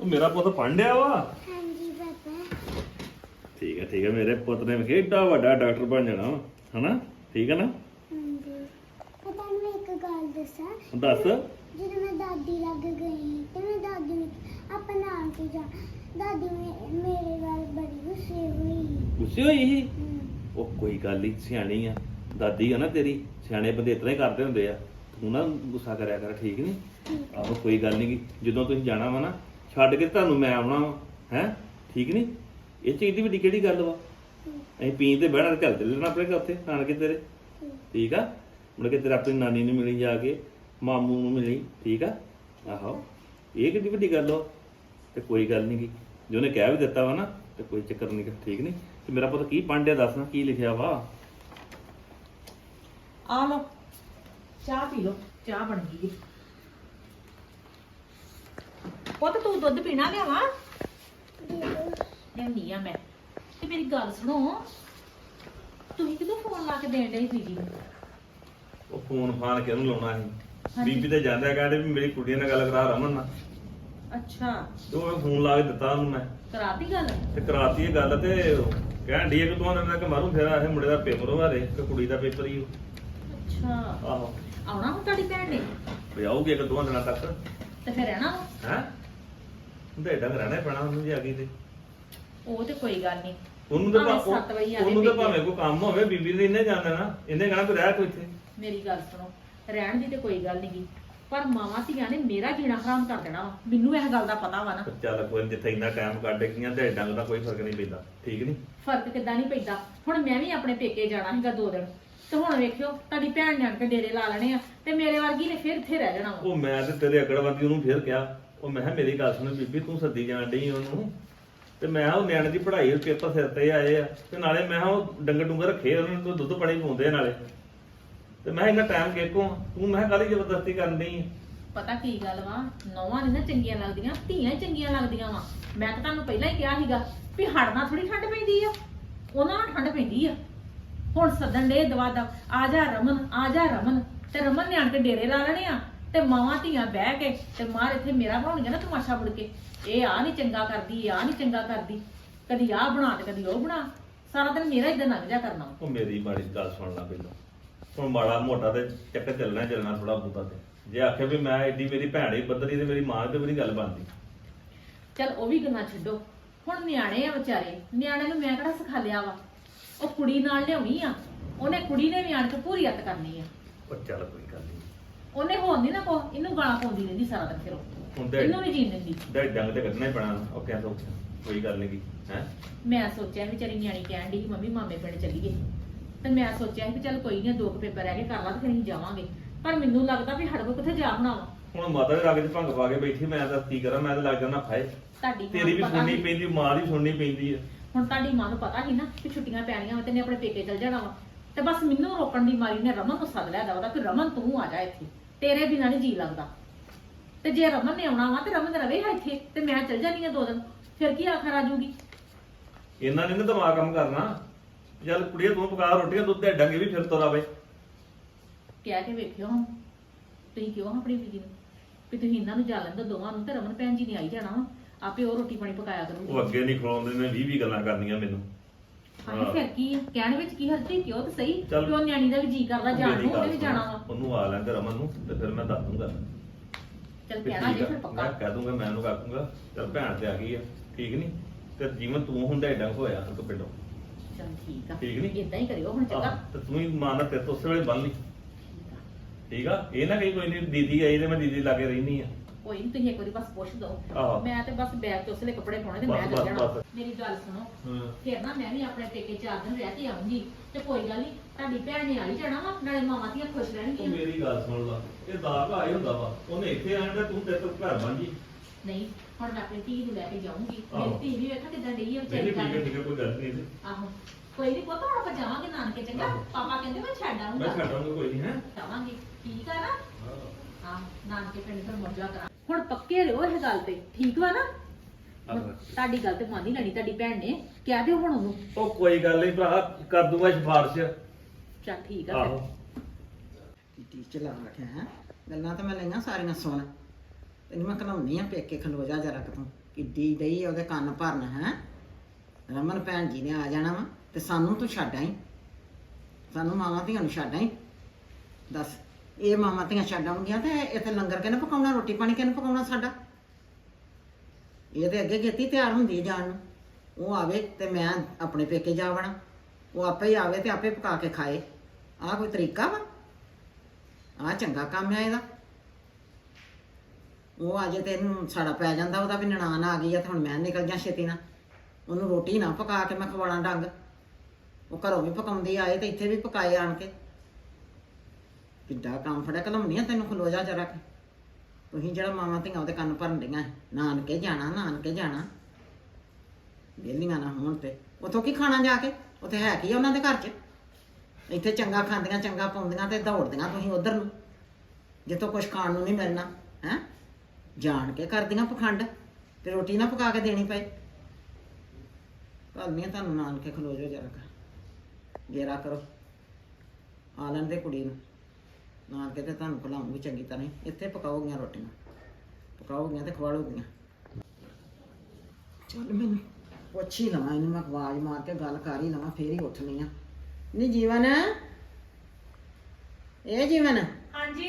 ਉਹ ਮੇਰਾ ਪੁੱਤ ਪੜ੍ਹਨ ਡਿਆ ਵਾ? ਹਾਂਜੀ ਪਾਪਾ। ਠੀਕ ਹੈ ਠੀਕ ਹੈ ਮੇਰੇ ਪੁੱਤ ਨੇ ਕਿੱਡਾ ਵੱਡਾ ਡਾਕਟਰ ਬਣ ਜਾਣਾ ਵਾ ਹਨਾ? ਠੀਕ ਹੈ ਨਾ? ਹਾਂਜੀ। ਪਤਾ ਮੈਂ ਇੱਕ ਗੱਲ ਦੱਸਾਂ। ਦੱਸ। ਜਦੋਂ ਮੈਂ ਦਾਦੀ ਲੱਗ ਗਈ ਤੇ ਮੈਂ ਦਾਦੀ ਨੂੰ ਆਪਾਂ ਨਾਮ ਤੇ ਜਾ ਦਾਦੀ ਮੇ- ਮੇਰੇ ਵੱਲ ਬੜੀ ਗੁੱਸੇ ਹੋਈ। ਗੁੱਸੇ ਹੋਈ ਸੀ? ਹਮ, ਉਹ ਕੋਈ ਗੱਲ ਨਹੀਂ ਸਿਆਣੀ ਆ। ਦਾਦੀ ਆ ਨਾ ਤੇਰੀ ਸਿਆਣੇ ਬੰਦੇ ਇਤਨਾ ਹੀ ਕਰਦੇ ਹੁੰਦੇ ਆ। ਤੂੰ ਨਾ ਗੁੱਸਾ ਕਰਿਆ ਕਰ ਠੀਕ ਨਹੀਂ ਆਹੋ ਕੋਈ ਗੱਲ ਨਹੀਂ ਜਦੋਂ ਤੁਸੀਂ ਜਾਣਾ ਵਾ ਨਾ ਛੱਡ ਕੇ ਤੁਹਾਨੂੰ ਮੈਂ ਆਉਣਾ ਹੈ? ਠੀਕ ਨਹੀਂ? ਇਹ ਚੀਜ਼ ਦੀ ਵੱਡੀ ਕਿਹੜੀ ਗੱਲ ਵਾ? ਅਸੀਂ ਪੀਣ ਤੇ ਬਹਿਣਾ ਤੇ ਚੱਲ ਤੇ ਲੈਣਾ ਆਪਣੇ ਉੱਥੇ, ਨਾਨਕੇ ਤੇਰੇ। ਠੀਕ। ਆ? ਮੁੜ ਕੇ ਤੇਰੇ ਆਪਣੀ ਨਾਨੀ ਨੂੰ ਮਿਲੀ ਜਾ ਕੇ, ਮਾਮੂ ਨੂੰ ਮਿਲੀ, ਠੀਕ ਆ? ਆਹੋ, ਇਹ ਕਿੱਡੀ ਵੱਡੀ ਗੱਲ ਵਾ? ਤੇ ਕੋਈ ਗੱਲ ਨਹੀਂ ਗੀ। ਜੇ ਉਹਨੇ ਕਹਿ ਵੀ ਦਿੱਤਾ ਵਾ ਨਾ, ਤੇ ਕੋਈ ਚੱਕਰ ਨਹੀਂ ਠੀਕ ਨਹੀਂ ਤੇ ਮੇਰਾ ਪੁੱਤ ਕੀ ਪਾਂਡਿਆ ਦੱਸ ਨਾ, ਕੀ ਲਿਖਿਆ ਵਾ? ਆ ਲਓ, ਚਾਹ ਪੀ ਲਓ, ਚਾਹ ਬਣ ਗਈ ਏ। ਪੁੱਤ ਤੂੰ ਦੁੱਧ ਪੀਣਾ ਲਿਆਵਾ। ਲਿਆਉਂਦੀ ਆ ਮੈਂ। ਤੇ ਮੇਰੀ ਗੱਲ ਸੁਣੋ ਤੁਸੀਂ ਕਿਦੋਂ ਫੋਨ ਲਾ ਕੇ ਦੇਣ ਡਏ ਸੀ ਜੀ ਨੂੰ? ਉਹ ਫੋਨ ਫਾਨ ਕਿਹਨੂੰ ਲਾਉਣਾ ਸੀ? ਹਾਂਜੀ। ਬੀਬੀ ਤੇ ਜਾਂਦਾ ਕਹਿੰਦੇ ਵੀ ਮੇਰੀ ਕੁੜੀ ਨਾਲ ਗੱਲ ਕਰਾ ਰਮਨ ਨਾਲ। ਅੱਛਾ। ਤੇ ਉਹ ਫੋਨ ਲਾ ਕੇ ਦਿੱਤਾ ਉਹਨੂੰ ਮੈਂ। ਕਰਾਤੀ ਗੱਲ? ਤੇ ਕਰਾਤੀ ਇਹ ਗੱਲ ਤੇ ਕਹਿਣ ਦੀ ਕਿ ਤੂੰ ਉਹਨਾਂ ਕਿ ਮਾਰੂ ਫੇਰਾ ਇਹ ਮੁੰਡੇ ਦਾ ਪੇਪਰ ਵਾਰੇ ਕਿ ਕੁੜੀ ਦਾ ਪੇਪਰ ਹੀ ਅੱਛਾ। ਆਹੋ। ਆਉਣਾ ਹੁਣ ਤੁਹਾਡੀ ਭੈਣ ਨੇ? ਵੀ ਆਊਗੀ ਇੱਕ ਦੋ ਦਿਨਾਂ ਤੱਕ। ਤੇ ਫਿਰ ਰਹਿਣਾ ਵਾ? ਹੈ? ਹੁੰਦੇ ਡੰਗ ਰਹਿਣਾ ਹੀ ਪੈਣਾ ਉਹਨੂੰ ਜੇ ਆ ਗਈ ਤੇ। ਉਹ ਤੇ ਕੋਈ ਗੱਲ ਨਹੀਂ। ਉਹਨੂੰ ਤਾਂ ਭਾਵੇਂ ਭਾ- ਸੱਤ ਵਜੇ ਆਵੇ ਉਹਨੂੰ ਤਾਂ। ਭਾਵੇਂ ਕੋਈ ਕੰਮ ਹੋਵੇ ਬੀਬੀ ਨੇ ਇਹਨੇ ਜਾਣਾ ਨਾ ਇਹਨੇ ਕਹਣਾ ਕੋਈ ਰਹਿ ਕੋਈ ਇੱਥੇ। ਮੇਰੀ ਗੱਲ ਸੁਣੋ ਰਹਿਣ ਦੀ ਤੇ ਕੋਈ ਗੱਲ ਨਹੀਂ ਗੀ। ਪਰ ਮਾਵਾਂ ਧੀਆਂ ਨੇ ਮੇਰਾ ਜੀਣਾ ਹਰਾਮ ਕਰ ਦੇਣਾ ਵਾ। ਮੈਨੂੰ ਇਹ ਗੱਲ ਦਾ ਪਤਾ ਵਾ ਨਾ। ਪਰ ਚੱਲ ਕੋਈ ਨੀ, ਜਿੱਥੇ ਇੰਨਾ ਟਾਈਮ ਕੱਢ ਗਈਆਂ ਤੇ ਡੰਗ ਦਾ ਕੋਈ ਫ਼ਰਕ ਨਹੀਂ ਪੈਂਦਾ। ਠੀਕ ਨਹੀਂ ਫ਼ਰਕ ਕਿੱਦਾਂ ਨਹੀਂ ਪੈਂਦਾ। ਹੁਣ ਮੈਂ ਵੀ ਆਪਣੇ ਪੇਕੇ ਜਾਣਾ ਸੀਗਾ ਦੋ ਦਿਨ। ਤੇ ਹੁਣ ਵੇਖਿਓ ਤੁਹਾਡੀ ਭੈਣ ਨੇ ਆਣ ਕੇ ਡੇਰੇ ਲਾ ਲੈਣੇ ਆ। ਤੇ ਮੇਰੇ ਵਰਗੀ ਨੇ ਫਿਰ ਇੱਥੇ ਰਹਿ ਜਾਣਾ ਵਾ। ਉਹ ਮੈਂ ਤੇ ਤੇਰੇ ਅਗੜਵੰਦੀ ਉਹਨੂੰ ਫੇਰ ਕਿਹਾ। ਉਹ ਮੈਂ ਕਿਹਾ, ਮੇਰੀ ਗੱਲ ਸੁਣ ਬੀਬੀ, ਤੂੰ ਸੱਦੀ ਜਾਣ ਡਈ ਉਹਨੂੰ। ਤੇ ਮੈਂ ਕਿਹਾ, ਉਹ ਨਿਆਣੇ ਦੀ ਪੜ੍ਹਾਈ ਪੇਪਰ ਸਿਰ ਤੇ ਆਏ ਆ। ਤੇ ਨਾਲੇ ਮੈਂ ਕਿਹਾ, ਉਹ ਡੰਗਰ ਡੁੰਗਰ ਰੱਖੇ ਉਹਨਾਂ ਨੂੰ ਦੁੱਧ ਪਾਣੀ ਪਾਉਂਦੇ ਆ ਨਾਲੇ। ਤੇ ਮੈਂ ਕਿਹਾ, ਇੰਨਾ ਟਾਈਮ ਕਿੱਕੋ ਤੂੰ ਮੈਂ ਕਾਲੀ ਜ਼ਬਰਦਸਤੀ ਕਰਨ ਡਈ ਆ? ਪਤਾ ਕੀ ਗੱਲ ਵਾ? ਨੌਵਾਂ ਨਹੀਂ ਨਾ ਚੰਗੀਆਂ ਲੱਗਦੀਆਂ, ਧੀਆਂ ਹੀ ਚੰਗੀਆਂ ਲੱਗਦੀਆਂ ਵਾ। ਮੈਂ ਤਾਂ ਤੁਹਾਨੂੰ ਪਹਿਲਾਂ ਹੀ ਕਿਹਾ ਸੀਗਾ ਵੀ ਹੜਨਾ ਥੋੜੀ ਠੰਡ ਪੈਂਦੀ ਆ। ਉਹਨਾਂ ਨੂੰ ਠੰਡ ਪੈਂਦੀ ਆ। ਹੁਣ ਸੱਦਣ ਦੇ ਦਵਾ ਦਾ ਆ ਜਾ ਰਮਨ, ਆ ਜਾ ਰਮਨ। ਤੇ ਰਮਨ ਨੇ ਆਣ ਕੇ ਡੇਰੇ ਲਾ ਲੈਣੇ ਆ। ਤੇ ਮਾਵਾਂ ਧੀਆਂ ਬਹਿ ਕੇ ਤੇ ਮਾਰ ਇੱਥੇ ਮੇਰਾ ਬਣਾਉਣਗੇ ਨਾ ਤਮਾਸ਼ਾ ਮੁੜ ਕੇ। ਇਹ ਆ ਨਹੀਂ ਚੰਗਾ ਕਰਦੀ ਆ ਨਹੀਂ ਚੰਗਾ ਕਰਦੀ। ਕਦੀ ਆ ਬਣਾ ਤੇ ਕਦੀ ਉਹ ਬਣਾ। ਸਾਰਾ ਦਿਨ ਮੇਰਾ ਇਦਾਂ ਲੰਘ ਜਾ ਕਰਨਾ। ਉਹ ਮੇਰੀ ਮਾੜੀ ਗੱਲ ਸੁਣ ਲੈ ਪਹਿਲਾਂ। ਹੁਣ ਮਾੜਾ ਮੋਟਾ ਤੇ ਚੱਕਰ ਚੱਲਣਾ ਹੀ ਚੱਲਣਾ ਥੋੜਾ ਬਹੁਤਾ ਤੇ। ਜੇ ਆਖੇ ਵੀ ਮੈਂ ਐਡੀ ਮੇਰੀ ਭੈਣ ਹੀ ਬੱਦਰੀ ਤੇ ਮੇਰੀ ਮਾਂ ਤੇ ਵੀ ਨੀ ਗੱਲ ਬਣਦੀ। ਚੱਲ ਉਹ ਵੀ ਗੱਲਾਂ ਛੱਡੋ। ਹੁਣ ਨਿਆਣੇ ਆ ਵਿਚਾਰੇ। ਨਿਆਣੇ ਨੂੰ ਮੈਂ ਕਿਹੜਾ ਸਿਖਾ ਲਿਆ ਵਾ? ਉਹ ਕੁੜੀ ਨਾਲ ਲਿਆਉਣੀ ਆ। ਉਹਨੇ ਕੁੜੀ ਨੇ ਵੀ ਆਣ ਕੇ ਪੂਰੀ ਅੱਤ ਕਰਨੀ ਆ। ਉਹ ਚੱਲ ਕੋਈ ਗੱਲ ਨਹੀਂ ਉਹਨੇ ਹੋਣ ਨਹੀਂ ਨਾ ਕੋ ਇਹਨੂੰ ਗਾਲਾਂ ਪਾਉਂਦੀ ਰਹਿੰਦੀ ਸਾਰਾ ਦਿਨ ਫਿਰ ਉਹ। ਹੁੰਦੇ ਇਹਨੂੰ ਵੀ ਜੀਣ ਦਿੰਦੀ। ਦੇ ਡੰਗ ਤੇ ਕੱਢਣਾ ਹੀ ਪੈਣਾ ਔਖਿਆਂ ਤੋਂ ਕੋਈ ਗੱਲ ਨਹੀਂ ਹੈ? ਮੈਂ ਸੋਚਿਆ ਵੀ ਵਿਚਾਰੀ ਨਿਆਣੀ ਕਹਿਣ ਦੀ ਮੰਮੀ ਮਾਮੇ ਪਿੰਡ ਚੱਲੀਏ। ਤੇ ਮੈਂ ਸੋਚਿਆ ਵੀ ਚੱਲ ਕੋਈ ਨਹੀਂ ਦੋ ਕੁ ਪੇਪਰ ਰਹਿ ਗਏ ਕਰ ਲਾ ਤੇ ਫਿਰ ਅਸੀਂ ਜਾਵਾਂਗੇ। ਪਰ ਮੈਨੂੰ ਲੱਗਦਾ ਵੀ ਕੋਲ ਕਿੱਥੇ ਜਾ ਬਣਾਵਾ ਹੁਣ ਮਾਤਾ ਦੇ ਰਾਗੇ 'ਚ ਭੰਗ ਪਾ ਕੇ ਬੈਠੀ ਮੈਂ ਤਾਂ ਕੀ ਕਰਾਂ ਮੈਂ ਤਾਂ ਲੱਗ ਜਾਣਾ ਫਾਇ ਤੁਹਾਡੀ ਮਾਂ ਤੇਰੀ ਵੀ ਨੂੰ ਪਤਾ ਸੁਣਨੀ ਸੀ- ਪੈਂਦੀ ਮਾਂ ਦੀ ਸੁਣਨੀ ਪੈਂਦੀ ਹੈ ਹੁਣ ਤੁਹਾਡੀ ਮਾਂ ਨੂੰ ਪਤਾ ਸੀ ਨਾ ਕਿ ਛੁੱਟੀਆਂ ਪੈਣੀਆਂ ਵਾ ਤੇ ਨੇ ਆਪਣੇ ਪੇਕੇ ਚਲ ਜਾਣਾ ਵਾ। ਤੇ ਬਸ ਮੈਨੂੰ ਰੋਕਣ ਦੀ ਮਾਰੀ ਨੇ ਰਮਨ ਨੂੰ ਸੱਦ ਲਿਆ ਦਵਦਾ ਕਿ ਰਮਨ ਤੂੰ ਆ ਜਾ ਇੱਥੇ। ਤੇਰੇ ਬਿਨਾਂ ਨਹੀਂ ਜੀ ਲੱਗਦਾ। ਤੇ ਜੇ ਰਮਨ ਨੇ ਆਉਣਾ ਵਾ ਤੇ ਰਮਨ ਰਵੇ ਹੈ ਇੱਥੇ ਤੇ ਮੈਂ ਚਲ ਜਾਣੀ ਆ ਦੋ ਦਿਨ। ਫਿਰ ਕੀ ਆਖਰ ਆ ਜੂਗੀ? ਇਹਨਾਂ ਨੇ ਨਾ ਦਿਮਾਗ ਕੰਮ ਕਰਨਾ। ਚੱਲ ਕੁੜੀਏ ਤੂੰ ਪਕਾ ਰੋਟੀਆਂ ਦੁੱਧ ਦੇ ਡੰਗੇ ਵੀ ਫਿਰ ਤੋਂ ਆਵੇ ਕਹਿ ਕੇ ਵੇਖਿਓ ਹੁਣ ਤੁਸੀਂ ਕਿਉਂ ਆਪਣੀ ਬੀਜੀ ਨੂੰ? ਵੀ ਤੁਸੀਂ ਇਹਨਾਂ ਨੂੰ ਜਾ ਲੈਂਦਾ ਦੋਵਾਂ ਨੂੰ ਤੇ ਰਮਨ ਭੈਣ ਜੀ ਨੇ ਆਈ ਜਾਣਾ ਵਾ। ਆਪੇ ਉਹ ਰੋਟੀ ਪਾਣੀ ਪਕਾਇਆ ਕਰੂਗੀ। ਉਹ ਅੱਗੇ ਨਹੀਂ ਖਲੋਂਦੇ ਨੇ 20 20 ਗੱਲਾਂ ਕਰਨੀਆਂ ਮੈਨੂੰ। ਹਾਂ ਫਿਰ ਕੀ ਆ? ਕਹਿਣ ਵਿੱਚ ਕੀ ਹਰਤੀ ਕਿਉਂ ਤੇ ਸਹੀ ਚੱਲ। ਕਿਉਂ ਨਿਆਣੀ ਦਾ ਵੀ ਜੀ ਕਰਦਾ ਜਾਣ ਮੇਰੀ ਨੂੰ ਉਹਨੇ ਗੱਲ ਵੀ ਸੁਣ, ਜਾਣਾ ਵਾ। ਉਹਨੂੰ ਆ ਲੈਂਦੇ ਰਮਨ ਨੂੰ ਤੇ ਫਿਰ ਮੈਂ ਦੱਸ ਦੂੰਗਾ। ਚੱਲ ਵੀ ਕਹਿਣਾ ਠੀਕ ਜੇ ਆ, ਫਿਰ ਪੱਕਾ। ਮੈਂ ਕਹਿ ਦੂੰਗਾ ਮੈਂ ਉਹਨੂੰ ਕਰ ਦੂੰਗਾ ਚੱਲ ਭੈਣ ਤੇ ਆ ਗਈ ਆ ਠੀਕ ਨਹੀਂ ਤੇ ਜਿਵੇਂ ਤੂੰ ਹੁੰਦਾ ਡੰਗ ਹੋਇਆ ਤੂੰ ਪਿੰਡੋਂ। ਚੱਲ ਠੀਕ ਆ। ਠੀਕ ਨੀ? ਇਦਾਂ ਹੀ ਕਰਿਓ ਹੁਣ ਚੰਗਾ। ਆਹ, ਤੇ ਤੂੰ ਹੀ ਮਾਂ ਨਾਲ ਤੇਰੇ ਤੋਂ ਉਸੇ ਵੇਲੇ ਬੰਨ ਲਈ। ਠੀਕ ਆ। ਇਹ ਨਾ ਕਹੀ ਕੋਈ ਨਹੀਂ ਦੀਦੀ ਆਈ ਤੇ ਮੈਂ ਦੀਦੀ ਲਾਗੇ ਰਹਿਣੀ ਆ। ਕੋਈ ਨਹੀਂ ਤੁਸੀਂ ਇੱਕ ਵਾਰੀ ਬਸ ਪੁੱਛ ਦੋ। ਆਹੋ। ਮੈਂ ਤੇ ਬਸ ਬੈਗ ਚ ਉਸਲੇ ਕੱਪੜੇ ਪਾਉਣੇ ਤੇ ਮੈਂ ਬਸ, ਚੱਲ ਜਾਣਾ। ਬਸ। ਮੇਰੀ ਗੱਲ ਸੁਣੋ। ਹਾਂ। ਫਿਰ ਨਾ ਮੈਂ ਵੀ ਆਪਣੇ ਪੇਕੇ ਚਾਰ ਦਿਨ ਰਹਿ ਕੇ ਆਉਂਗੀ ਤੇ ਕੋਈ ਗੱਲ ਨਹੀਂ ਤੁਹਾਡੀ ਭੈਣ ਨੇ ਆ ਹੀ ਜਾਣਾ ਵਾ ਨਾਲੇ ਮਾਵਾਂ ਦੀਆਂ ਖੁਸ਼ ਤੂੰ ਰਹਿਣਗੀਆਂ ਮੇਰੀ ਗੱਲ ਸੁਣ ਲਾ ਇਹ ਦਾਗ ਆਈ ਹੁੰਦਾ ਵਾ ਉਹਨੇ ਇੱਥੇ ਆਣ ਤੇ ਤੂੰ ਤੇਰੇ ਤੋਂ ਘਰ ਬਣ ਜੀ ਨਹੀਂ ਹੁਣ ਮੈਂ ਆਪਣੀ ਧੀ ਨੂੰ ਲੈ ਕੇ ਜਾਊਂਗੀ। ਆਹੋ। ਮੇਰੀ ਧੀ ਵੀ ਵੇਖਾ ਕਿਦਾਂ ਵਿਚਾਰੀ ਠੀਕ ਹੈ ਠੀਕ ਹੈ ਕੋਈ ਗੱਲ ਨਹੀਂ ਇਹਦੇ। ਆਹੋ। ਕੋਈ ਨਹੀਂ ਪੁੱਤ ਹੁਣ ਆਪਾਂ ਜਾਵਾਂਗੇ ਨਾਨਕੇ ਚੰਗਾ? ਆਹੋ। ਪਾਪਾ ਕਹਿੰਦੇ ਮੈਂ ਛੱਡ ਮੈਂ ਆਉਂਗਾ ਛੱਡਾਂਗਾ ਕੋਈ ਨਹੀਂ ਹੈ। ਜਾਵਾਂਗੇ। ਠੀਕ ਆ ਨਾ? ਹਾਂ। ਨਾਨਕੇ ਪਿੰਡ ਤੋਂ ਮੌਜਾ ਕਰਾਂ। ਹੁਣ ਪੱਕੇ ਰਹੋ ਇਹ ਗੱਲ ਤੇ। ਠੀਕ ਵਾ ਨਾ? ਤੁਹਾਡੀ ਗੱਲ ਤੇ ਮੰਨ ਹੀ ਲੈਣੀ ਤੁਹਾਡੀ ਭੈਣ ਨੇ। ਕਹਿ ਦਿਓ ਹੁਣ ਉਹਨੂੰ। ਉਹ ਕੋਈ ਗੱਲ ਨਹੀਂ ਭਰਾ ਕਰ ਦੂੰਗਾ ਸਿਫਾਰਿਸ਼। ਚੱਲ ਠੀਕ ਆ ਆਹੋ। ਫਿਰ ਕਿੱਟੀ ਚਲਾ ਰੱਖਿਆ ਹੈ? ਗੱਲਾਂ ਤਾਂ ਮੈਂ ਲਈਆਂ ਸਾਰੀਆਂ ਸੁਣ। ਤੈਨੂੰ ਮੈਂ ਕਲਾਉਣੀ ਆ ਪੇਕੇ ਖਲੋ ਜਾ ਜਰਾ ਤੂੰ। ਕਿੱਡੀ ਡਈ ਆ ਉਹਦੇ ਕੰਨ ਭਰਨ ਹੈ? ਰਮਨ ਭੈਣ ਜੀ ਨੇ ਆ ਜਾਣਾ ਵਾ ਤੇ ਸਾਨੂੰ ਤੂੰ ਛੱਡ ਆਈ। ਸਾਨੂੰ ਮਾਵਾਂ ਧੀਆਂ ਨੂੰ ਛੱਡ ਆਈ। ਦੱਸ। ਇਹ ਮਾਮਾ ਧੀਆਂ ਛੱਡ ਆਉਣਗੀਆਂ ਤੇ ਇੱਥੇ ਲੰਗਰ ਕਿਹਨੇ ਪਕਾਉਣਾ, ਰੋਟੀ ਪਾਣੀ ਕਿਹਨੇ ਪਕਾਉਣਾ ਸਾਡਾ? ਇਹ ਤੇ ਅੱਗੇ ਗੇਤੀ ਤਿਆਰ ਹੁੰਦੀ ਹੈ ਜਾਣ ਨੂੰ। ਉਹ ਆਵੇ ਤੇ ਮੈਂ ਆਪਣੇ ਪੇਕੇ ਜਾ ਵੜਾਂ। ਉਹ ਆਪੇ ਹੀ ਆਵੇ ਤੇ ਆਪੇ ਪਕਾ ਕੇ ਖਾਏ। ਆਹ ਕੋਈ ਤਰੀਕਾ ਵਾ? ਆਹ ਚੰਗਾ ਕੰਮ ਆ ਇਹਦਾ। ਉਹ ਅਜੇ ਤੇ ਇਹਨੂੰ ਸਾੜਾ ਪੈ ਜਾਂਦਾ, ਉਹਦਾ ਵੀ ਨਨਾਣ ਆ ਗਈ ਆ ਤੇ ਹੁਣ ਮੈਂ ਨਿਕਲ ਜਾ ਛੇਤੀ ਨਾਲ। ਉਹਨੂੰ ਰੋਟੀ ਨਾ ਪਕਾ ਕੇ ਮੈਂ ਖਵਾਲਾਂ ਡੰਗ। ਉਹ ਘਰੋਂ ਵੀ ਪਕਾਉਂਦੀ ਆਏ ਤੇ ਇੱਥੇ ਵੀ ਪਕਾਏ ਆਣ ਕੇ। ਕਿੱਡਾ ਕੰਮ ਫੜਿਆ ਕਲਮਣੀਆਂ ਤੈਨੂੰ ਖਲੋ ਜਾ ਜਰਾ ਤੁਸੀਂ ਜਿਹੜਾ ਮਾਵਾਂ ਧੀਆਂ ਉਹਦੇ ਕੰਨ ਭਰਨ ਡੀਆਂ ਨਾਨਕੇ ਜਾਣਾ ਨਾਨਕੇ ਜਾਣਾ। ਵਿਹਲੀਆਂ ਨਾ ਹੋਣ ਤੇ। ਉਥੋਂ ਕੀ ਖਾਣਾ ਜਾ ਕੇ? ਉੱਥੇ ਹੈ ਕੀ ਆ ਉਹਨਾਂ ਦੇ ਘਰ 'ਚ? ਇੱਥੇ ਚੰਗਾ ਖਾਂਦੀਆਂ, ਚੰਗਾ ਪਾਉਂਦੀਆਂ ਤੇ ਦੌੜਦੀਆਂ ਤੁਸੀਂ ਉਧਰ ਨੂੰ। ਜਿੱਥੋਂ ਕੁਝ ਖਾਣ ਨੂੰ ਨਹੀਂ ਮਿਲਣਾ, ਹੈ? ਜਾਣ ਕੇ ਕਰਦੀਆਂ ਪਖੰਡ, ਤੇ ਰੋਟੀ ਨਾ ਪਕਾ ਕੇ ਦੇਣੀ ਪਏ। ਕਰਨੀਆਂ ਤੁਹਾਨੂੰ ਨਾਨ ਕੇ ਖਲੋ ਜਾਓ ਜਰਾ ਜੇਰਾ ਕਰੋ। ਆ ਲੈਣ ਦੇ ਕੁੜੀ ਨੂੰ। ਨਾਨ ਕੇ ਤੇ ਤੁਹਾਨੂੰ ਖਿਲਾਉਂਗੀ ਚੰਗੀ ਤਰ੍ਹਾਂ ਹੀ। ਇੱਥੇ ਪਕਾਓਗੀਆਂ ਰੋਟੀਆਂ। ਪਕਾਓਗੀਆਂ ਤੇ ਖਵਾੜੋਗੀਆਂ। ਚੱਲ ਮੈਨੂੰ ਪੁੱਛ ਹੀ ਲਵਾਂ ਇਹਨੂੰ ਮੈਂ ਆਵਾਜ਼ ਮਾਰ ਕੇ ਗੱਲ ਕਰ ਹੀ ਲਵਾਂ ਫੇਰ ਹੀ ਉੱਠਣੀ ਆ ਨਹੀਂ ਜੀਵਨ? ਇਹ ਜੀਵਨ? ਹਾਂਜੀ।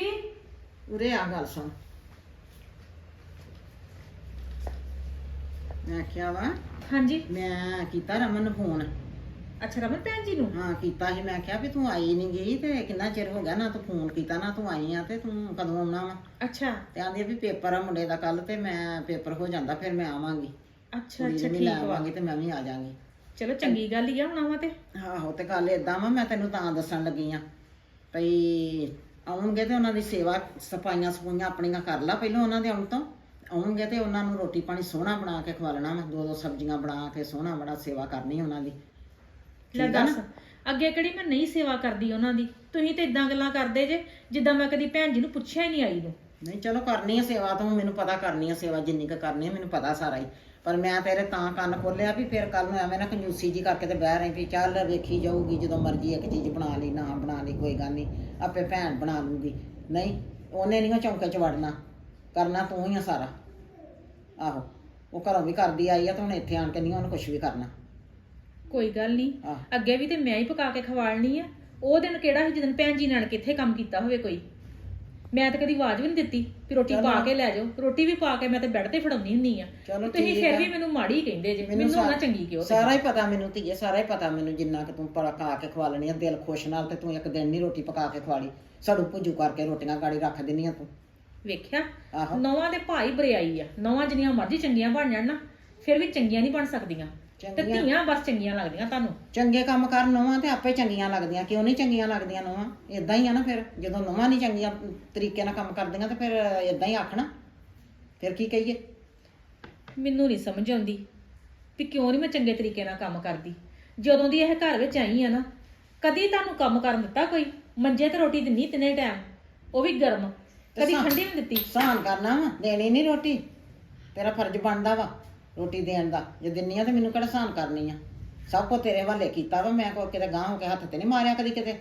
ਉਰੇ ਆ ਗੱਲ ਸੁਣ। ਮੈਂ ਕਿਹਾ ਵਾ ਹਾਂਜੀ। ਮੈਂ ਕੀਤਾ ਰਮਨ ਨੂੰ ਫੋਨ। ਅੱਛਾ ਰਮਨ ਭੈਣ ਜੀ ਨੂੰ? ਹਾਂ ਕੀਤਾ ਸੀ। ਮੈਂ ਕਿਹਾ ਵੀ ਤੂੰ ਆਈ ਨਹੀਂ ਗਈ ਤੇ ਕਿੰਨਾ ਚਿਰ ਹੋ ਗਿਆ ਨਾ ਤੂੰ ਫੋਨ ਕੀਤਾ ਨਾ ਤੂੰ ਆਈ ਆ ਤੇ ਤੂੰ ਕਦੋਂ ਆਉਣਾ ਵਾ? ਅੱਛਾ। ਤੇ ਆਂਦੀ ਵੀ ਪੇਪਰ ਆ ਮੁੰਡੇ ਦਾ ਕੱਲ ਤੇ ਮੈਂ ਪੇਪਰ ਹੋ ਜਾਂਦਾ ਫਿਰ ਮੈਂ ਆਵਾਂਗੀ। ਅੱਛਾ ਅੱਛਾ ਠੀਕ ਵਾ। ਆਵਾਂਗੀ ਤੇ ਮੈਂ ਵੀ ਆ ਜਾਵਾਂਗੀ ਚਲੋ ਚੰਗੀ ਗੱਲ ਹੀ ਆ ਹੁਣ ਆਵਾਂ ਤੇ। ਆਹੋ ਤੇ ਗੱਲ ਏਦਾਂ ਵਾ ਮੈਂ ਤੈਨੂੰ ਤਾਂ ਦੱਸਣ ਲੱਗੀ ਆ ਭਈ ਆਉਣਗੇ ਤੇ ਉਹਨਾਂ ਦੀ ਸੇਵਾ ਸਫਾਈਆਂ ਸਫੂਈਆਂ ਆਪਣੀਆਂ ਕਰ ਲਾ ਪਹਿਲਾਂ ਉਹਨਾਂ ਦੇ ਆਉਣ ਤੋਂ। ਆਉਣਗੇ ਤੇ ਉਹਨਾਂ ਨੂੰ ਰੋਟੀ ਪਾਣੀ ਸੋਹਣਾ ਬਣਾ ਕੇ ਖਵਾਲਣਾ ਵਾ ਦੋ ਦੋ ਸਬਜ਼ੀਆਂ ਬਣਾ ਕੇ ਸੋਹਣਾ ਬੜਾ ਸੇਵਾ ਕਰਨੀ ਉਹਨਾਂ ਦੀ। ਲੈ ਠੀਕ ਆ ਨਾ? ਦੱਸ। ਅੱਗੇ ਕਿਹੜੀ ਮੈਂ ਨਹੀਂ ਸੇਵਾ ਕਰਦੀ ਉਹਨਾਂ ਦੀ? ਤੁਸੀਂ ਤੇ ਇਦਾਂ ਗੱਲਾਂ ਕਰਦੇ ਜੇ ਜਿੱਦਾਂ ਮੈਂ ਕਦੀ ਭੈਣ ਜੀ ਨੂੰ ਪੁੱਛਿਆ ਹੀ ਨਹੀਂ ਆਈ ਨੂੰ। ਨਹੀਂ ਚਲੋ ਕਰਨੀ ਆ ਸੇਵਾ ਤਾਂ ਮੈਨੂੰ ਪਤਾ ਕਰਨੀ ਆ ਸੇਵਾ ਜਿੰਨੀ ਕੁ ਕਰਨੀ ਆ ਮੈਨੂੰ ਪਤਾ ਸਾਰਾ ਹੀ। ਪਰ ਮੈਂ ਤੇਰੇ ਤਾਂ ਕੰਨ ਖੋਲਿਆ ਵੀ ਫਿਰ ਕੱਲ ਨੂੰ ਐਵੇਂ ਨਾ ਕੰਜੂਸੀ ਜੀ ਕਰਕੇ ਤੇ ਬਹਿ ਰਹੀ ਵੀ ਚੱਲ ਵੇਖੀ ਜਾਊਗੀ ਜਦੋਂ ਮਰਜ਼ੀ ਇੱਕ ਚੀਜ਼ ਬਣਾ ਲਈ ਨਾ ਬਣਾ ਲਈ ਕੋਈ ਗੱਲ ਨਹੀਂ ਆਪੇ ਭੈਣ ਬਣਾ ਲੂਗੀ। ਨਹੀਂ ਉਹਨੇ ਨਹੀਂ ਉਹ ਚੌਂਕੇ 'ਚ ਵੜਨਾ। ਕਰਨਾ ਤੂੰ ਹੀ ਆ ਸਾਰਾ। ਆਹੋ ਉਹ ਘਰੋਂ ਵੀ ਕਰਦੀ ਆਈ ਆ ਤਾਂ ਹੁਣ ਇੱਥੇ ਆਣ ਕੇ ਨਹੀਂ ਉਹਨੂੰ ਕੁਝ ਵੀ ਕਰਨਾ। ਕੋਈ ਗੱਲ ਨਹੀਂ। ਆਹ ਅੱਗੇ ਵੀ ਤੇ ਮੈਂ ਹੀ ਪਕਾ ਕੇ ਖਵਾਲਣੀ ਆ। ਉਹ ਦਿਨ ਕਿਹੜਾ ਸੀ ਜਦੋਂ ਭੈਣ ਜੀ ਨਾਲ ਕਿੱਥੇ ਕੰਮ ਕੀਤਾ ਹੋਵੇ ਕੋਈ। ਮੈਂ ਤਾਂ ਕਦੀ ਆਵਾਜ਼ ਵੀ ਨਹੀਂ ਦਿੱਤੀ ਵੀ ਰੋਟੀ ਚਲੋ। ਪਾ ਕੇ ਲੈ ਜਾਓ। ਰੋਟੀ ਵੀ ਪਾ ਕੇ ਮੈਂ ਤੇ ਬੈੱਡ ਤੇ ਫੜਾਉਣੀ ਹੁੰਨੀ ਆ। ਚਲੋ ਤੁਸੀਂ ਠੀਕ ਫਿਰ ਆ। ਵੀ ਮੈਨੂੰ ਮਾੜੀ ਕਹਿੰਦੇ ਜੇ। ਮੈਨੂੰ ਸਾ- ਨਾ ਚੰਗੀ ਕਿਉਂ ਸਾਰਾ ਹੀ ਪਤਾ ਮੈਨੂੰ ਧੀਏ ਸਾਰਾ ਹੀ ਪਤਾ ਮੈਨੂੰ ਜਿੰਨਾ ਕਿ ਤੂੰ ਪਕਾ ਕੇ ਖਵਾ ਲੈਣੀ ਆ। ਦਿਲ ਖੁਸ਼ ਨਾਲ ਤੇ ਤੂੰ ਇੱਕ ਦਿਨ ਨਹੀਂ ਰੋਟੀ ਪਕਾ ਕੇ ਖਵਾ ਲਈ ਸੜੂ ਭੁੱਜੂ ਕਰਕੇ ਰੋਟੀਆਂ ਗਾੜੀ ਰੱਖ ਦਿੰਨੀ ਆ ਤੂੰ। ਵੇਖਿਆ? ਆਹੋ। ਨੌਵਾਂ ਦੇ ਭਾਈ ਬਰਿਆਈ ਆ। ਨੌਵਾਂ ਜਿੰਨੀਆਂ ਮਰਜ਼ੀ ਚੰਗੀਆਂ ਬਣ ਜਾਣ ਨਾ ਫਿਰ ਵੀ ਚੰਗੀਆਂ ਨਹੀਂ ਬਣ ਸਕਦੀਆਂ। ਤੇ ਚੰਗੀਆਂ ਧੀਆਂ ਬਸ ਚੰਗੀਆਂ ਲੱਗਦੀਆਂ ਤੁਹਾਨੂੰ? ਚੰਗੇ ਕੰਮ ਕਰਨ ਨੋਵਾਂ ਤੇ ਆਪੇ ਚੰਗੀਆਂ ਲੱਗਦੀਆਂ। ਕਿਉਂ ਨਹੀਂ ਚੰਗੀਆਂ ਲੱਗਦੀਆਂ ਨੋਵਾਂ? ਇਦਾਂ ਹੀ ਆ ਨਾ ਫਿਰ। ਜਦੋਂ ਨੋਵਾਂ ਨਹੀਂ ਚੰਗੀਆਂ ਤਰੀਕੇ ਨਾਲ ਕੰਮ ਕਰਦੀਆਂ ਤੇ ਫਿਰ ਇਦਾਂ ਹੀ ਆਖਣਾ। ਫਿਰ ਕੀ ਕਹੀਏ? ਮੈਨੂੰ ਨਹੀਂ ਸਮਝ ਆਉਂਦੀ ਵੀ ਕਿਉਂ ਨਹੀਂ ਮੈਂ ਚੰਗੇ ਤਰੀਕੇ ਨਾਲ ਕੰਮ ਕਰਦੀ। ਜਦੋਂ ਦੀ ਇਹ ਘਰ ਵਿੱਚ ਆਈ ਆ ਨਾ ਕਦੀ ਤੁਹਾਨੂੰ ਕੰਮ ਕਰਨ ਦਿੱਤਾ ਕੋਈ? ਮੰਜੇ ਤੇ ਰੋਟੀ ਦਿੰਨੀ ਤਿੰਨੇ ਟਾਈਮ। ਉਹ ਵੀ ਗਰਮ। ਕਦੀ? ਠੰਡੀ ਨਹੀਂ ਦਿੱਤੀ। ਸਹਾਨ ਕਰਨਾ ਵਾ ਦੇਣੀ ਨਹੀਂ ਰੋਟੀ। ਤੇਰਾ ਫਰਜ਼ ਬਣਦਾ ਵਾ। ਰੋਟੀ ਦੇਣ ਦਾ। ਜੇ ਦਿੰਨੀ ਆ ਤੇ ਮੈਨੂੰ ਕਿਹੜਾ ਸਹਾਨ ਕਰਨੀ ਆ? ਸਭ ਕੋ ਤੇਰੇ ਹਵਾਲੇ ਕੀਤਾ ਵਾ ਮੈਂ ਕੋ ਕਿਤੇ ਗਾਂਹ ਹੋ ਕੇ ਹੱਥ ਤੇ ਨਹੀਂ ਮਾਰਿਆ ਕਦੀ ਕਿਤੇ।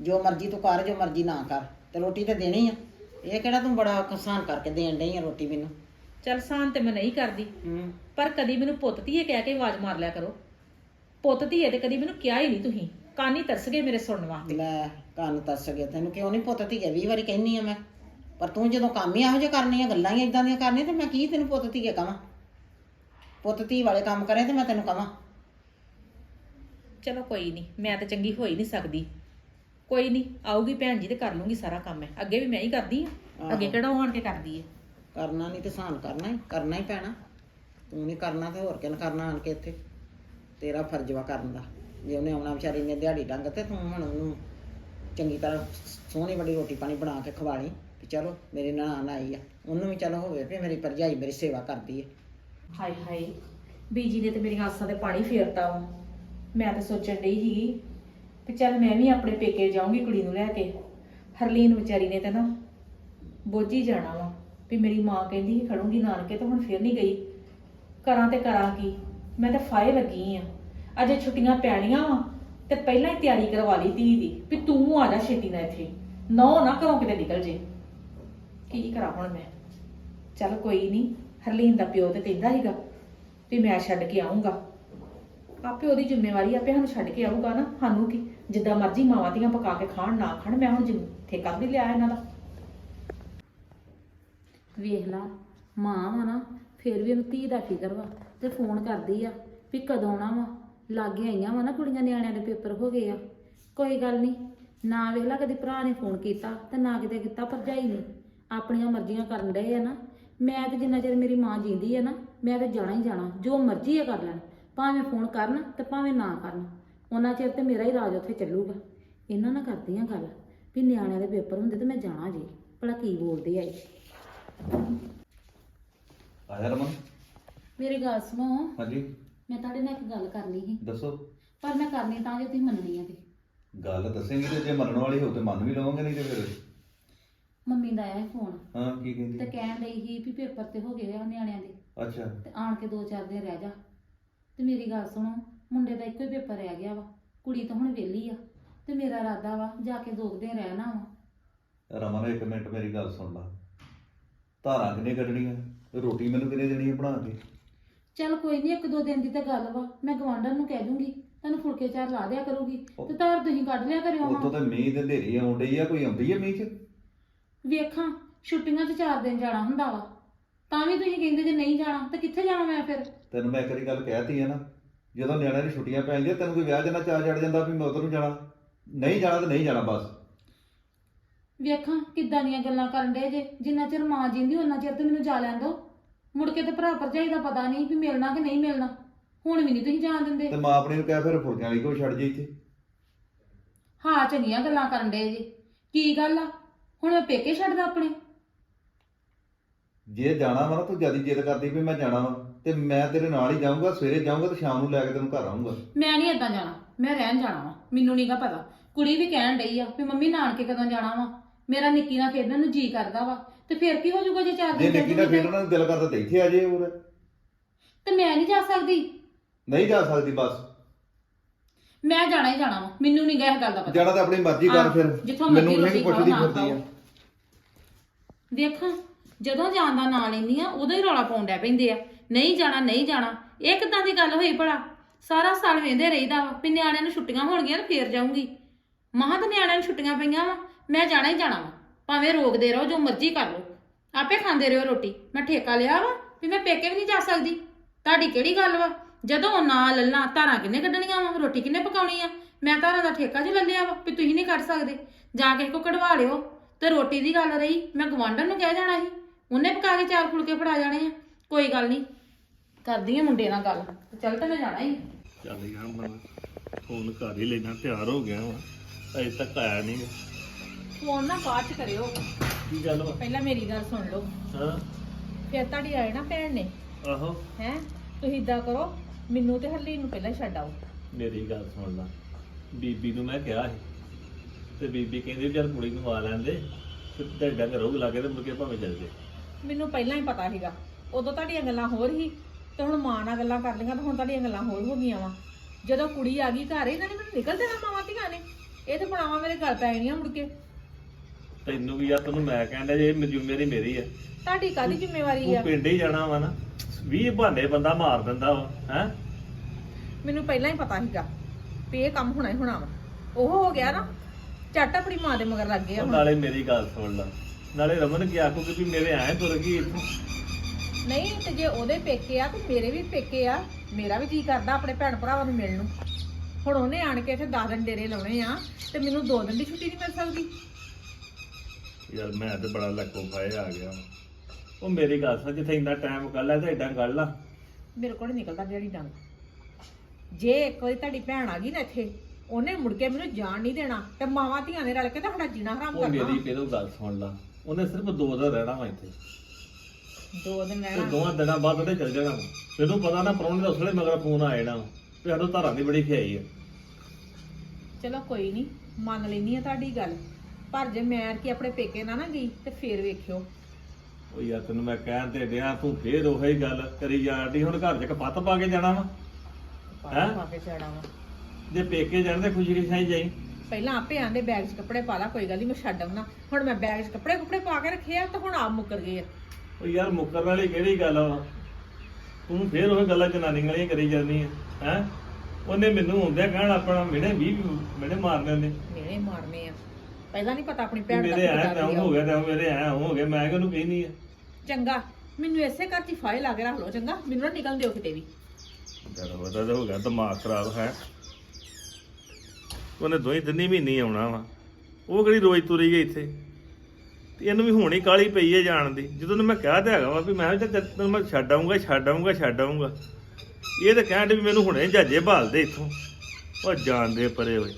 ਜੋ ਮਰਜ਼ੀ ਤੂੰ ਕਰ ਜੋ ਮਰਜ਼ੀ ਨਾ ਕਰ ਤੇ ਰੋਟੀ ਤੇ ਦੇਣੀ ਆ। ਇਹ ਕਿਹੜਾ ਤੂੰ ਬੜਾ ਸਹਾਨ ਕਰਕੇ ਦੇਣ ਡਈ ਆ ਰੋਟੀ ਮੈਨੂੰ? ਚੱਲ ਸਾਨ ਤੇ ਮੈਂ ਨਹੀਂ ਕਰਦੀ। ਹੂੰ। ਪਰ ਕਦੀ ਮੈਨੂੰ ਪੁੱਤ ਧੀਏ ਕਹਿ ਕੇ ਆਵਾਜ਼ ਮਾਰ ਲਿਆ ਕਰੋ। ਪੁੱਤ ਧੀਏ ਤੇ ਕਦੀ ਮੈਨੂੰ ਕਿਹਾ ਹੀ ਨਹੀਂ ਤੁਸੀਂ। ਕਾਨੀ ਤਰਸ ਗਏ ਮੇਰੇ ਸੁਣਨ ਵਾਸਤੇ। ਲੈ ਕੰਨ ਤਰਸ ਗਿਆ ਤੈਨੂੰ ਕਿਉਂ ਨਹੀਂ ਪੁੱਤ ਧੀਏ? 20 ਵਾਰੀ ਕਹਿੰਨੀ ਆ ਮੈਂ। ਪਰ ਤੂੰ ਜਦੋਂ ਕੰਮ ਹੀ ਇਹੋ ਜਿਹੇ ਕਰਨੀ ਆ ਗੱਲਾਂ ਹੀ ਇਦਾਂ ਦੀਆਂ ਕਰਨੀਆਂ ਤੇ ਮੈਂ ਕੀ ਤੈਨੂੰ ਪੁੱਤ ਧੀਏ ਕਵਾਂ? ਪੁੱਤ ਧੀ ਵਾਲੇ ਕੰਮ ਕਰੇ ਤੇ ਮੈਂ ਤੈਨੂੰ ਕਵਾਂ। ਚਲੋ ਕੋਈ ਨਹੀਂ ਮੈਂ ਤਾਂ ਚੰਗੀ ਹੋ ਹੀ ਨਹੀਂ ਸਕਦੀ। ਕੋਈ ਨਹੀਂ ਆਊਗੀ ਭੈਣ ਜੀ ਤੇ ਕਰ ਲੂੰਗੀ ਸਾਰਾ ਕੰਮ ਮੈਂ। ਅੱਗੇ ਵੀ ਮੈਂ ਹੀ ਕਰਦੀ ਆ ਅੱਗੇ। ਕਿਹੜਾ ਉਹ ਆਣ ਕੇ ਕਰਦੀ ਹੈ ਕਰਨਾ ਨਹੀਂ ਤੇ ਸਹਾਨ ਕਰਨਾ ਹੀ ਕਰਨਾ ਹੀ ਪੈਣਾ। ਤੂੰ ਨਹੀਂ ਕਰਨਾ ਤੇ ਹੋਰ ਕਿਹਨ ਕਰਨਾ ਆਣ ਕੇ ਇੱਥੇ? ਤੇਰਾ ਫਰਜ਼ ਵਾ ਕਰਨ ਦਾ। ਜੇ ਉਹਨੇ ਆਉਣਾ ਵਿਚਾਰੀ ਨੇ ਦਿਹਾੜੀ ਡੰਗ ਤੇ ਤੂੰ ਹੁਣ ਉਹਨੂੰ ਚੰਗੀ ਤਰ੍ਹਾਂ ਸੋਹਣੀ ਵੱਡੀ ਰੋਟੀ ਪਾਣੀ ਬਣਾ ਕੇ ਖਵਾ ਲਈ ਵੀ ਚਲੋ ਮੇਰੀ ਨਨਾਣ ਆਈ ਆ। ਉਹਨੂੰ ਵੀ ਚਲੋ ਹੋਵੇ ਵੀ ਮੇਰੀ ਭਰਜਾਈ ਮੇਰੀ ਸੇਵਾ ਕਰਦੀ ਹੈ ਹਾਏ ਹਾਏ ਬੀਜੀ ਨੇ ਤੇ ਮੇਰੀਆਂ ਆਸਾਂ ਤੇ ਪਾਣੀ ਫੇਰਤਾ ਵਾ। ਮੈਂ ਤਾਂ ਸੋਚਣ ਡਈ ਸੀਗੀ ਕਿ ਚੱਲ ਮੈਂ ਵੀ ਆਪਣੇ ਪੇਕੇ ਜਾਊਂਗੀ ਕੁੜੀ ਨੂੰ ਲੈ ਕੇ। ਹਰਲੀਨ ਵਿਚਾਰੀ ਨੇ ਤੇ ਨਾ ਬੋਝੀ ਜਾਣਾ ਵਾ ਵੀ ਮੇਰੀ ਮਾਂ ਕਹਿੰਦੀ ਸੀ ਖੜੂੰਗੀ ਨਾਨਕੇ ਤੇ ਹੁਣ ਫਿਰ ਨਹੀਂ ਗਈ। ਕਰਾਂ ਤੇ ਕਰਾਂ ਕੀ? ਮੈਂ ਤਾਂ ਫਾਇ ਲੱਗੀ ਆ। ਅਜੇ ਛੁੱਟੀਆਂ ਪੈਣੀਆਂ ਵਾ ਤੇ ਪਹਿਲਾਂ ਹੀ ਤਿਆਰੀ ਕਰਵਾ ਲਈ ਧੀ ਦੀ ਵੀ ਤੂੰ ਆ ਜਾ ਛੇਤੀ ਨਾਲ ਇੱਥੇ। ਨੌ ਨਾ ਘਰੋਂ ਕਿਤੇ ਨਿਕਲ ਜੇ। ਕੀ ਕਰਾਂ ਹੁਣ ਮੈਂ? ਚੱਲ ਕੋਈ ਨਹੀਂ ਹਰਲੀਨ ਦਾ ਪਿਓ ਤੇ ਕਹਿੰਦਾ ਸੀਗਾ ਵੀ ਮੈਂ ਛੱਡ ਕੇ ਆਉਂਗਾ ਆਪੇ ਉਹਦੀ ਜ਼ਿੰਮੇਵਾਰੀ ਆਪੇ ਸਾਨੂੰ ਛੱਡ ਕੇ ਆਊਗਾ ਨਾ। ਸਾਨੂੰ ਕੀ? ਜਿੱਦਾਂ ਮਰਜ਼ੀ ਮਾਵਾਂ ਦੀਆਂ ਪਕਾ ਕੇ ਖਾਣ, ਨਾ ਖਾਣ, ਮੈਂ ਹੁਣ ਜਿੰਮ- ਠੇਕਾ ਵੀ ਲਿਆ ਇਹਨਾਂ ਦਾ। ਵੇਖ ਲਾ, ਮਾਂ ਵਾ ਨਾ, ਫਿਰ ਵੀ ਉਹਨੂੰ ਧੀ ਦਾ ਫਿਕਰ ਵਾ ਤੇ ਫੋਨ ਕਰਦੀ ਆ ਵੀ ਕਦੋਂ ਆਉਣਾ ਵਾ। ਲਾਗੇ ਆਈਆਂ ਵਾ ਨਾ ਕੁੜੀਆਂ ਨਿਆਣਿਆਂ ਦੇ ਪੇਪਰ ਹੋ ਗਏ ਆ। ਕੋਈ ਗੱਲ ਨਹੀਂ ਨਾ ਵੇਖ ਲਾ ਕਦੀ ਭਰਾ ਨੇ ਫੋਨ ਕੀਤਾ ਤੇ ਨਾ ਕਿਤੇ ਕੀਤਾ ਭਰਜਾਈ ਨੇ। ਆਪਣੀਆਂ ਮਰਜ਼ੀਆਂ ਕਰਨ ਡਏ ਆ ਨਾ। ਮੈਂ ਤੇ ਜਿੰਨਾ ਚਿਰ ਮੇਰੀ ਮਾਂ ਜਿੰਦੀ ਆ ਨਾ ਮੈਂ ਤੇ ਜਾਣਾ ਹੀ ਜਾਣਾ ਜੋ ਮਰਜ਼ੀ ਆ ਕਰ ਲੈਣ ਭਾਵੇਂ ਫੋਨ ਕਰਨ ਤੇ ਭਾਵੇਂ ਨਾ ਕਰਨ ਉਹਨਾਂ ਚਿਰ ਤੇ ਮੇਰਾ ਹੀ ਰਾਜ ਉੱਥੇ ਚੱਲੂਗਾ। ਇਹਨਾਂ ਨਾਲ ਕਰਦੀ ਆ ਗੱਲ ਵੀ ਨਿਆਣਿਆਂ ਦੇ ਪੇਪਰ ਹੁੰਦੇ ਤੇ ਮੈਂ ਜਾਣਾ ਜੀ ਭਲਾ ਕੀ ਬੋਲਦੇ ਆ ਇਹ। ਆਇਆ ਰਮਨ। ਮੇਰੀ ਗੱਲ ਸੁਣੋ। ਹਾਂਜੀ। ਮੈਂ ਤੁਹਾਡੇ ਨਾਲ ਇੱਕ ਗੱਲ ਕਰਨੀ ਸੀ। ਦੱਸੋ। ਪਰ ਮੈਂ ਕਰਨੀ ਤਾਂ ਜੇ ਤੁਸੀਂ ਮੰਨਣੀ ਆ ਤੇ। ਗੱਲ ਦੱਸੇਂਗੇ ਤੇ ਜੇ ਮੰਨਣ ਵਾਲੀ ਹੋ ਤੇ ਮੰਨ ਵੀ ਲਵਾਂਗੇ ਨਹੀਂ ਤੇ ਫਿਰ ਮੰਮੀ ਦਾ ਆਇਆ ਫੋਨ। ਹਾਂ ਕੀ ਤੇ ਕਹਿੰਦੀ ਕਹਿਣ ਲਈ ਸੀ ਵੀ ਪੇਪਰ ਤੇ ਹੋ ਗਏ ਆ ਨਿਆਣਿਆਂ ਦੇ। ਅੱਛਾ। ਤੇ ਆਣ ਕੇ ਦੋ ਚਾਰ ਦਿਨ ਰਹਿ ਜਾ। ਤੇ ਮੇਰੀ ਗੱਲ ਸੁਣੋ ਮੁੰਡੇ ਦਾ ਇੱਕੋ ਹੀ ਪੇਪਰ ਰਹਿ ਗਿਆ ਵਾ। ਕੁੜੀ ਤਾਂ ਹੁਣ ਵਿਹਲੀ ਆ। ਤੇ ਮੇਰਾ ਇਰਾਦਾ ਵਾ ਜਾ ਕੇ ਦੋ ਕੁ ਦਿਨ ਰਹਿਣਾ ਵਾ। ਰਮਨ ਇੱਕ ਮਿੰਟ ਮੇਰੀ ਗੱਲ ਸੁਣ ਲਾ। ਧਾਰਾਂ ਕਿਨੇ ਕੱਢਣੀਆਂ? ਰੋਟੀ ਮੈਨੂੰ ਕਿਨੇ ਦੇਣੀ ਹੈ ਬਣਾ ਕੇ? ਚੱਲ ਕੋਈ ਨਹੀਂ ਇੱਕ ਦੋ ਦਿਨ ਦੀ ਤਾਂ ਗੱਲ ਵਾ। ਮੈਂ ਗਵਾਂਢਣ ਨੂੰ ਕਹਿ ਦੂੰਗੀ। ਤੁਹਾਨੂੰ ਫੁਲਕੇ ਚਾਰ ਲਾ ਦਿਆ ਕਰੂਗੀ। ਤੇ ਤਾਰ ਤੁਸੀਂ ਕੱਢ ਲਿਆ ਕਰਿਓ ਉੱਥੋਂ ਹਾਂ ਤੇ ਮੀਂਹ ਤੇ ਹਨੇਰੀ ਆਉਣ ਡਈ ਆ ਕੋਈ ਆਉਂਦੀ ਆ ਮੀਂਹ ਚ? ਵੇਖਾਂ ਛੁੱਟੀਆਂ 'ਚ ਚਾਰ ਦਿਨ ਜਾਣਾ ਹੁੰਦਾ ਵਾ। ਤਾਂ ਵੀ ਤੁਸੀਂ ਕਹਿੰਦੇ ਜੇ ਨਹੀਂ ਜਾਣਾ ਤਾਂ ਕਿੱਥੇ ਜਾਣਾ ਮੈਂ ਫਿਰ? ਤੈਨੂੰ ਮੈਂ ਇੱਕ ਵਾਰੀ ਗੱਲ ਕਹਿਤੀ ਆ ਨਾ ਜਦੋਂ ਨਿਆਣਿਆਂ ਦੀ ਛੁੱਟੀਆਂ ਪੈ ਜਾਂਦੀਆਂ ਤੈਨੂੰ ਕੋਈ ਵਿਆਹ ਜਨਾ ਚਾਹ ਚੜ ਜਾਂਦਾ ਵੀ ਮੈਂ ਉਧਰ ਨੂੰ ਜਾਣਾ। ਨਹੀਂ ਜਾਣਾ ਤੇ ਨਹੀਂ ਜਾਣਾ ਬਸ। ਵੇਖਾਂ ਕਿੱਦਾਂ ਦੀਆਂ ਗੱਲਾਂ ਕਰਨ ਦੇ ਜੇ? ਜਿੰਨਾ ਚਿਰ ਮਾਂ ਜਿੰਦੀ ਉਹਨਾਂ ਚਿਰ ਤੇ ਮੈਨੂੰ ਜਾ ਲੈਣ ਦਿਓ ਮੁੜ ਕੇ ਤੇ ਭਰਾ ਭਰਜਾਈ ਦਾ ਪਤਾ ਨਹੀਂ ਵੀ ਮਿਲਣਾ ਕਿ ਨਹੀਂ ਮਿਲਣਾ। ਹੁਣ ਵੀ ਨਹੀਂ ਤੁਸੀਂ ਜਾਣ ਦਿੰਦੇ। ਤੇ ਮਾਂ ਆਪਣੀ ਨੂੰ ਕਹਿ ਫਿਰ ਫੁਲਕਿਆਂ ਵਾਲੀ ਕੋ ਛੱਡ ਜੇ ਇੱਥੇ। ਹਾਂ ਚੰਗੀਆਂ ਗੱਲਾਂ ਕਰਨ ਦੇ ਜੇ। ਕੀ ਗੱਲ ਆ? ਹੁਣ ਮੈਂ ਪੇਕੇ ਛੱਡਦਾ ਆਪਣੇ? ਜੇ ਜਾਣਾ ਵਾ ਨਾ ਤੂੰ ਜਿਆਦੀ ਜਿੱਦ ਕਰਦੀ ਵੀ ਮੈਂ ਜਾਣਾ ਵਾ ਤੇ ਮੈਂ ਤੇਰੇ ਨਾਲ ਹੀ ਜਾਊਂਗਾ ਸਵੇਰੇ ਜਾਊਂਗਾ ਤੇ ਸ਼ਾਮ ਨੂੰ ਲੈ ਕੇ ਤੈਨੂੰ ਘਰ ਆਊਂਗਾ। ਮੈਂ ਨਹੀਂ ਏਦਾਂ ਜਾਣਾ ਮੈਂ ਰਹਿਣ ਜਾਣਾ ਵਾ ਮੈਨੂੰ ਨਹੀਂਗਾ ਪਤਾ। ਕੁੜੀ ਵੀ ਕਹਿਣ ਡਈ ਆ ਵੀ ਮੰਮੀ ਨਾਨਕੇ ਕਦੋਂ ਜਾਣਾ ਵਾ? ਮੇਰਾ ਨਿੱਕੀ ਨਾਲ ਖੇਡਣ ਨੂੰ ਜੀ ਕਰਦਾ ਵਾ ਤੇ ਫਿਰ ਕੀ ਹੋ ਜਾਊਗਾ ਜੇ ਚਾਰ ਜੇ ਦਿਨ ਨਿੱਕੀ ਨਾਲ ਖੇਡਣਾ ਨੂੰ ਦਿਲ ਕਰਦਾ ਤੇ ਇੱਥੇ ਆ ਜੇ ਹੋਰ। ਤੇ ਮੈਂ ਨਹੀਂ ਜਾ ਸਕਦੀ। ਨਹੀਂ ਜਾ ਸਕਦੀ ਬਸ। ਮੈਂ ਜਾਣਾ ਹੀ ਜਾਣਾ ਵਾ। ਮੈਨੂੰ ਨਹੀਂ ਗਾ ਇਹ ਗੱਲ ਦਾ ਪਤਾ। ਜਾਣਾ ਤਾਂ ਆਪਣੀ ਮਰਜ਼ੀ ਕਰ ਹਾਂ, ਫਿਰ। ਜਿੱਥੋਂ ਮੈਨੂੰ ਨਹੀਂ ਪੁੱਛਦੀ ਖਾਓ, ਨਾ ਫਿਰਦੀ ਆ। ਖਾਓ। ਵੇਖਾਂ ਜਦੋਂ ਜਾਣ ਦਾ ਨਾਂ ਲੈਂਦੀ ਆ ਉਦੋਂ ਹੀ ਰੌਲਾ ਪਾਉਣ ਡੈ ਪੈਂਦੇ ਆ। ਨਹੀਂ ਜਾਣਾ ਨਹੀਂ ਜਾਣਾ ਇਹ ਕਿੱਦਾਂ ਦੀ ਗੱਲ ਹੋਈ ਭਲਾ? ਸਾਰਾ ਸਾਲ ਵੇਂਦੇ ਰਹੀਦਾ ਵਾ ਵੀ ਨਿਆਣਿਆਂ ਨੂੰ ਛੁੱਟੀਆਂ ਹੋਣਗੀਆਂ ਤੇ ਫੇਰ ਜਾਊਂਗੀ। ਮਹਾਂ ਤਾਂ ਨਿਆਣਿਆਂ ਨੂੰ ਛੁੱਟੀਆਂ ਪਈਆਂ ਵਾ ਮੈਂ ਜਾਣਾ ਹੀ ਜਾਣਾ ਵਾ। ਭਾਵੇਂ ਰੋਕਦੇ ਰਹੋ ਜੋ ਮਰਜ਼ੀ ਕਰ ਲਓ। ਆਪੇ ਖਾਂਦੇ ਰਹੋ ਰੋਟੀ। ਮੈਂ ਠੇਕਾ ਲਿਆ ਵਾ ਵੀ ਮੈਂ ਪੇਕੇ ਵੀ ਨਹੀਂ ਜਾ ਸਕਦੀ। ਤੁਹਾਡੀ ਕਿਹੜੀ ਗੱਲ ਵਾ? ਜਦੋਂ ਉਹ ਨਾ ਲੱਲਾਂ ਧਾਰਾਂ ਕਿੰਨੇ ਕੱਢਣੀਆਂ ਵਾ ਰੋਟੀ ਕਿੰਨੇ ਪਕਾਉਣੀ ਆ? ਮੈਂ ਧਾਰਾਂ ਦਾ ਠੇਕਾ ਜੀ ਲੈ ਲਿਆ ਵਾ ਵੀ ਤੁਸੀਂ ਨਹੀਂ ਕੱਢ ਸਕਦੇ। ਜਾ ਕੇ ਕੋ ਕਢਵਾ ਲਿਓ। ਤੇ ਰੋਟੀ ਦੀ ਗੱਲ ਰਹੀ ਮੈਂ ਗਵਾਂਢਣ ਨੂੰ ਕਹਿ ਜਾਣਾ ਸੀ। ਉਹਨੇ ਪਕਾ ਕੇ ਚਾਰ ਫੁਲਕੇ ਫੜਾ ਜਾਣੇ ਆ। ਕੋਈ ਗੱਲ ਨਹੀਂ। ਕਰਦੀ ਆ ਮੁੰਡੇ ਨਾਲ ਗੱਲ। ਚੱਲ ਤਾਂ ਮੈਂ ਜਾਣਾ ਹੀ ਚੱਲ ਯਾਰ ਮੈਂ ਫੋਨ ਕਰ ਹੀ ਲੈਣਾ ਤਿਆਰ ਹੋ ਗਿਆ ਵਾ। ਅਜੇ ਤੱਕ ਆਇਆ ਨਹੀਂ ਫੋਨ ਨਾ ਬਾਅਦ ਚ ਕਰਿਓ। ਕੀ ਗੱਲ ਵਾ? ਪਹਿਲਾਂ ਮੇਰੀ ਗੱਲ ਸੁਣ ਲਓ। ਹਾਂ। ਫਿਰ ਤੁਹਾਡੀ ਆਏ ਨਾ ਭੈਣ ਨੇ। ਆਹੋ। ਹੈ? ਤੁਸੀਂ ਇਦਾਂ ਕਰੋ ਮੈਨੂੰ ਤੇ ਹਰਲੀਨ ਨੂੰ ਪਹਿਲਾਂ ਛੱਡ ਆਓ। ਮੇਰੀ ਗੱਲ ਸੁਣ ਲਾ। ਬੀਬੀ ਨੂੰ ਮੈਂ ਕਿਹਾ ਸੀ ਤੇ ਬੀਬੀ ਕਹਿੰਦੀ ਵੀ ਕੁੜੀ ਨੂੰ ਆ ਲੈਂਦੇ ਤੇ ਡੱਡਾ ਕਰੋ ਲਾਗੇ ਤੇ ਮੁੜ ਕੇ ਭਾਵੇਂ ਚੱਲ ਜੇ। ਮੈਨੂੰ ਪਹਿਲਾਂ ਹੀ ਪਤਾ ਸੀਗਾ ਉਦੋਂ ਤੁਹਾਡੀਆਂ ਗੱਲਾਂ ਹੋਰ ਹੀ ਤੇ ਹੁਣ ਮਾਂ ਨਾਲ ਗੱਲਾਂ ਕਰ ਲਈਆਂ ਤੇ ਹੁਣ ਤੁਹਾਡੀਆਂ ਗੱਲਾਂ ਹੋਰ ਹੋ ਗਈਆਂ ਵਾ। ਜਦੋਂ ਕੁੜੀ ਆ ਗਈ ਘਰ ਇਹਨਾਂ ਨੇ ਮੈਨੂੰ ਨਿਕਲ ਦੇਣਾ ਮਾਵਾਂ ਧੀਆਂ ਨੇ। ਇਹ ਤੇ ਬਣਾਵਾ ਮੇਰੇ ਗੱਲ ਪੈ ਗਈਆਂ ਮੁੜ ਕੇ। ਤੈਨੂੰ ਵੀ ਯਾਰ ਤੈਨੂੰ ਮੈਂ ਕਹਿੰਦਾ ਜੇ ਜ਼ਿੰਮੇਵਾਰੀ ਮੇਰੀ ਆ। ਤੁਹਾਡੀ ਕਾਦੀ ਜ਼ਿੰਮੇਵਾਰੀ ਤੂੰ ਆ ਪਿੰਡ ਹੀ ਜਾਣਾ ਵਾ ਨਾ। 20 ਬਹਾਨੇ ਬੰਦਾ ਮਾਰ ਦਿੰਦਾ ਵਾ ਹੈ? ਮੈਨੂੰ ਪਹਿਲਾਂ ਹੀ ਪਤਾ ਸੀਗਾ ਵੀ ਇਹ ਕੰਮ ਹੋਣਾ ਹੀ ਹੋਣਾ ਵਾ। ਉਹ ਹੋ ਗਿਆ ਨਾ ਝੱਟ ਆਪਣੀ ਮਾਂ ਦੇ ਮਗਰ ਲੱਗ ਗਿਆ ਨਾਲੇ ਮੇਰੀ ਗੱਲ ਸੁਣ ਲਾ। ਨਾਲੇ ਰਮਨ ਕੀ ਆਖੂਗੀ ਵੀ ਮੇਰੇ ਐ ਤੁਰ ਗਈ ਇੱਥੋਂ? ਨਹੀਂ ਤੇ ਜੇ ਉਹਦੇ ਪੇਕੇ ਆ ਤੇ ਮੇਰੇ ਵੀ ਪੇਕੇ ਆ। ਮੇਰਾ ਵੀ ਜੀ ਕਰਦਾ ਆਪਣੇ ਭੈਣ ਭਰਾਵਾਂ ਨੂੰ ਮਿਲਣ ਨੂੰ। ਹੁਣ ਉਹਨੇ ਆਣ ਕੇ ਇੱਥੇ 10 ਦਿਨ ਡੇਰੇ ਲਾਉਣੇ ਆ ਤੇ ਮੈਨੂੰ 2 ਦਿਨ ਦੀ ਛੁੱਟੀ ਨਹੀਂ ਮਿਲ ਸਕਦੀ। ਯਾਰ ਮੈਂ ਤੇ ਬੜਾ ਲੱਕੋ ਖਾਏ ਆ ਗਿਆ। ਉਹ ਮੇਰੀ ਗੱਲ ਸੁਣ ਜਿੱਥੇ ਇੰਨਾ ਟਾਈਮ ਕੱਢ ਲਿਆ ਤੇ ਏਦਾਂ ਕੱਢ ਲਾ। ਮੇਰੇ ਕੋਲ ਨੀ ਨਿਕਲਦਾ ਜਿਹੜੀ ਡੰਗ ਜੇ ਇੱਕ ਵਾਰੀ ਤੁਹਾਡੀ ਭੈਣ ਆ ਗਈ ਨਾ ਇੱਥੇ ਉਹਨੇ ਮੁੜ ਕੇ ਮੈਨੂੰ ਜਾਣ ਨਹੀਂ ਦੇਣਾ ਤੇ ਮਾਵਾਂ ਧੀਆਂ ਨੇ ਰਲ ਕੇ ਤਾਂ ਸਾਡਾ ਜੀਣਾ ਹਰਾਮ ਉਹ ਮੇਰੀ ਕਰਨਾ। ਪਹਿਲੋਂ ਗੱਲ ਸੁਣ ਲਾ। ਉਹਨੇ ਸਿਰਫ ਦੋ ਦਿਨ ਰਹਿਣਾ ਵਾ ਇੱਥੇ। ਦੋ ਦਿਨ ਤੇ ਰਹਿਣਾ। ਦੋਵਾਂ ਦਿਨਾਂ ਬਾਅਦ ਉਹਨੇ ਚੱਲ ਜਾਣਾ ਵਾ। ਮੈਨੂੰ ਪਤਾ ਨਾ ਪ੍ਰਾਹੁਣੇ ਦਾ ਉਸਲੇ ਮਗਰ ਫੋਨ ਆ ਜਾਣਾ ਵਾ ਵੀ ਸਾਡੋ ਧਾਰਾਂ ਦੀ ਬੜੀ ਖਿਆਈ ਆ। ਚਲੋ ਕੋਈ ਨਹੀਂ ਮੰਨ ਲੈਣੀ ਆ ਤੁਹਾਡੀ ਗੱਲ। ਪਰ ਜੇ ਮੈਂ ਕਿ ਆਪਣੇ ਪੇਕੇ ਨਾ ਨਾ ਗਈ ਤੇ ਫੇਰ ਵੇਖਿਓ। ਉਹ ਯਾਰ ਤੈਨੂੰ ਮੈਂ ਕਹਿਣ ਤੇ ਡਿਆ ਤੂੰ ਫੇਰ ਉਹੀ ਗੱਲ ਕਰੀ ਜਾਂਦੀ ਹੁਣ ਘਰ 'ਚ ਕਪੱਤ ਪਾ ਕੇ ਜਾਣਾ ਵਾ। ਹੈਂ? ਪਾ ਕੇ ਛੜਾ ਵਾ। ਜੇ ਪੇਕੇ ਜਾਣ ਤੇ ਖੁਸ਼ੀ ਖੁਸ਼ਾਈ ਜਾਈ। ਪਹਿਲਾਂ ਆਪੇ ਆਂਦੇ ਬੈਗ 'ਚ ਕੱਪੜੇ ਪਾ ਲਾ ਕੋਈ ਗੱਲ ਨਹੀਂ ਮੈਂ ਛੱਡ ਆਉਣਾ। ਹੁਣ ਮੈਂ ਬੈਗ 'ਚ ਕੱਪੜੇ ਕੁਪੜੇ ਪਾ ਕੇ ਰੱਖੇ ਆ ਤਾਂ ਹੁਣ ਆਪ ਮੁੱਕਰ ਗਏ ਆ। ਉਹ ਯਾਰ ਮੁੱਕਰਨ ਵਾਲੀ ਕਿਹੜੀ ਗੱਲ ਵਾ? ਤੂੰ ਫੇਰ ਉਹ ਗੱਲਾਂ ਜਨਾਨੀ ਵਾਲੀਆਂ ਕਰੀ ਜਾਂਦੀ ਹੈ ਹੈ? ਉਹਨੇ ਮੈਨੂੰ ਹੁੰਦਿਆ ਕਹਿਣ ਆਪਣਾ ਮਿਹਣੇ 20 ਮਿਹਣੇ ਮਾਰਨੇ ਨੇ ਮੇਰੇ ਮਾਰਨੇ ਆ। ਪਹਿਲਾਂ ਨਹੀਂ ਪਤਾ ਆਪਣੀ ਭੈਣ ਦਾ ਮੇਰੇ ਐ ਤਾਂ ਹੋ ਗਿਆ ਤਾਂ ਮੇਰੇ ਐ ਹੋ ਗਿਆ ਮੈਂ ਕਿਹਨੂੰ ਕਹਿਨੀ ਆ? ਚੰਗਾ ਮੈਨੂੰ ਇਸੇ ਘਰ 'ਚ ਫਾਇਲ ਲਾ ਕੇ ਰੱਖ ਲਓ ਚੰਗਾ ਮੈਨੂੰ ਨਾ ਨਿਕਲ ਦਿਓ ਕਿਤੇ ਵੀ। ਚਲੋ ਉਹਦਾ ਤਾਂ ਹੋ ਗਿਆ ਦਿਮਾਗ ਖਰਾਬ ਹੈ। ਉਹਨੇ ਦੋਈ ਤਿੰਨੀ ਮਹੀਨੇ ਹੀ ਆਉਣਾ ਵਾ। ਉਹ ਕਿਹੜੀ ਰੋਜ਼ ਤੁਰੀ ਗਈ ਇੱਥੇ? ਤੇ ਇਹਨੂੰ ਵੀ ਹੋਣੀ ਕਾਲੀ ਪਈ ਹੈ ਜਾਣ ਦੀ। ਜਦੋਂ ਨੂੰ ਮੈਂ ਕਿਹਾ ਤੇ ਹੈਗਾ ਵਾ ਵੀ ਮੈਂ ਤਾਂ ਤੈਨੂੰ ਮੈਂ ਛੱਡ ਆਊਂਗਾ ਛੱਡ ਆਊਂਗਾ ਛੱਡ ਆਊਂਗਾ। ਇਹ ਤਾਂ ਕਹਿਣ ਡਈ ਵੀ ਮੈਨੂੰ ਹੁਣੇ ਜਹਾਜੇ ਭਾਲ ਦੇ ਇੱਥੋਂ। ਉਹ ਜਾਣ ਦੇ ਪਰੇ ਹੋਏ।